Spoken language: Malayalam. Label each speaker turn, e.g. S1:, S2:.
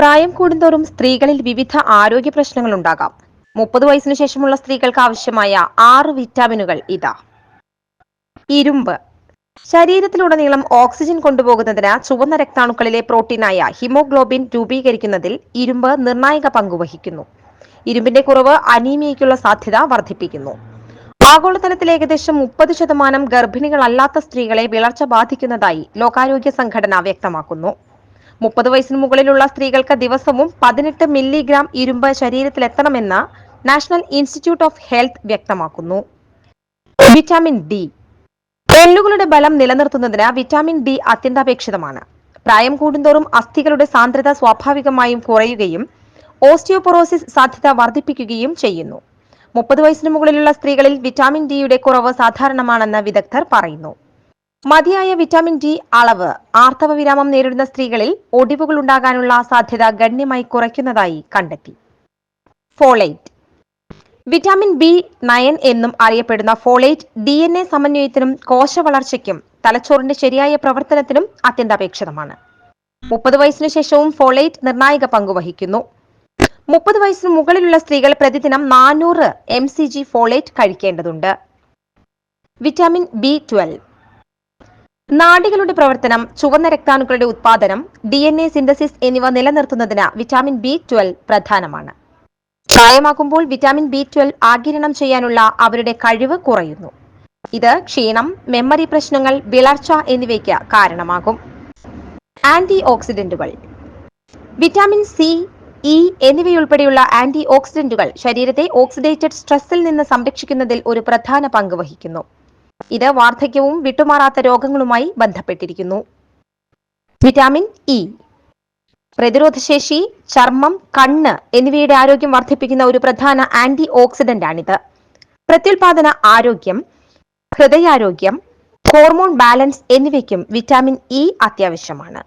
S1: പ്രായം കൂടുന്തോറും സ്ത്രീകളിൽ വിവിധ ആരോഗ്യ പ്രശ്നങ്ങൾ ഉണ്ടാകാം മുപ്പത് വയസ്സിനു ശേഷമുള്ള സ്ത്രീകൾക്ക് ആവശ്യമായ ആറ് വിറ്റാമിനുകൾ ഇതാ. ഇരുമ്പ്. ശരീരത്തിലുടനീളം ഓക്സിജൻ കൊണ്ടുപോകുന്നതിന് ചുവന്ന രക്താണുക്കളിലെ പ്രോട്ടീനായ ഹിമോഗ്ലോബിൻ രൂപീകരിക്കുന്നതിൽ ഇരുമ്പ് നിർണായക പങ്ക് വഹിക്കുന്നു. ഇരുമ്പിന്റെ കുറവ് അനീമിയയ്ക്കുള്ള സാധ്യത വർദ്ധിപ്പിക്കുന്നു. ആഗോളതലത്തിൽ ഏകദേശം മുപ്പത് ശതമാനം ഗർഭിണികളല്ലാത്ത സ്ത്രീകളെ വിളർച്ച ബാധിക്കുന്നതായി ലോകാരോഗ്യ സംഘടന വ്യക്തമാക്കുന്നു. മുപ്പത് വയസ്സിന് മുകളിലുള്ള സ്ത്രീകൾക്ക് ദിവസവും പതിനെട്ട് മില്ലിഗ്രാം ഇരുമ്പ് ശരീരത്തിലെത്തണമെന്ന് നാഷണൽ ഇൻസ്റ്റിറ്റ്യൂട്ട് ഓഫ് ഹെൽത്ത് വ്യക്തമാക്കുന്നു. Vitamin D. എല്ലുകളുടെ ബലം നിലനിർത്തുന്നതിന് വിറ്റാമിൻ ഡി അത്യന്താപേക്ഷിതമാണ്. പ്രായം കൂടുന്തോറും അസ്ഥികളുടെ സാന്ദ്രത സ്വാഭാവികമായും കുറയുകയും ഓസ്റ്റിയോപൊറോസിസ് സാധ്യത വർദ്ധിപ്പിക്കുകയും ചെയ്യുന്നു. മുപ്പത് വയസ്സിന് മുകളിലുള്ള സ്ത്രീകളിൽ വിറ്റാമിൻ ഡിയുടെ കുറവ് സാധാരണമാണെന്ന് വിദഗ്ധർ പറയുന്നു. മതിയായ വിറ്റാമിൻ ഡി അളവ് ആർത്തവ വിരാമം നേരിടുന്ന സ്ത്രീകളിൽ ഒടിവുകൾ ഉണ്ടാകാനുള്ള സാധ്യത ഗണ്യമായി കുറയ്ക്കുന്നതായി കണ്ടെത്തി. ഫോളേറ്റ്. വിറ്റാമിൻ ബി നയൻ എന്നും അറിയപ്പെടുന്ന ഫോളേറ്റ് ഡി എൻ എ സമന്വയത്തിനും കോശവളർച്ചയ്ക്കും തലച്ചോറിന്റെ ശരിയായ പ്രവർത്തനത്തിനും അത്യന്താപേക്ഷിതമാണ്. മുപ്പത് വയസ്സിനു ശേഷവും ഫോളേറ്റ് നിർണായക പങ്കുവഹിക്കുന്നു മുപ്പത് വയസ്സിന് മുകളിലുള്ള സ്ത്രീകൾ പ്രതിദിനം നാനൂറ് M C G folate കഴിക്കേണ്ടതുണ്ട്. Vitamin B twelve. നാഡികളുടെ പ്രവർത്തനം ചുവന്ന രക്താണുക്കളുടെ ഉത്പാദനം ഡി എൻ എ സിന്തസിസ് എന്നിവ നിലനിർത്തുന്നതിന് വിറ്റാമിൻ ബി ട്വൽവ് പ്രധാനമാണ്. പ്രായമാകുമ്പോൾ വിറ്റാമിൻ ബി ട്വൽവ് ആഗിരണം ചെയ്യാനുള്ള അവരുടെ കഴിവ് കുറയുന്നു. ഇത് ക്ഷീണം മെമ്മറി പ്രശ്നങ്ങൾ വിളർച്ച എന്നിവയ്ക്ക് കാരണമാകും. ആന്റി ഓക്സിഡന്റുകൾ വിറ്റാമിൻ സി ഇ എന്നിവയുൾപ്പെടെയുള്ള ആന്റി ഓക്സിഡന്റുകൾ ശരീരത്തെ ഓക്സിഡേറ്റഡ് സ്ട്രെസ്സിൽ നിന്ന് സംരക്ഷിക്കുന്നതിൽ ഒരു പ്രധാന പങ്ക് വഹിക്കുന്നു. ഇത് വാർദ്ധക്യവും വിട്ടുമാറാത്ത രോഗങ്ങളുമായി ബന്ധപ്പെട്ടിരിക്കുന്നു. വിറ്റാമിൻ ഇ പ്രതിരോധശേഷി ചർമ്മം കണ്ണ് എന്നിവയുടെ ആരോഗ്യം വർദ്ധിപ്പിക്കുന്ന ഒരു പ്രധാന ആന്റി ഓക്സിഡന്റ് ആണിത് പ്രത്യുൽപാദന ആരോഗ്യം ഹൃദയാരോഗ്യം ഹോർമോൺ ബാലൻസ് എന്നിവയ്ക്കും വിറ്റാമിൻ ഇ അത്യാവശ്യമാണ്.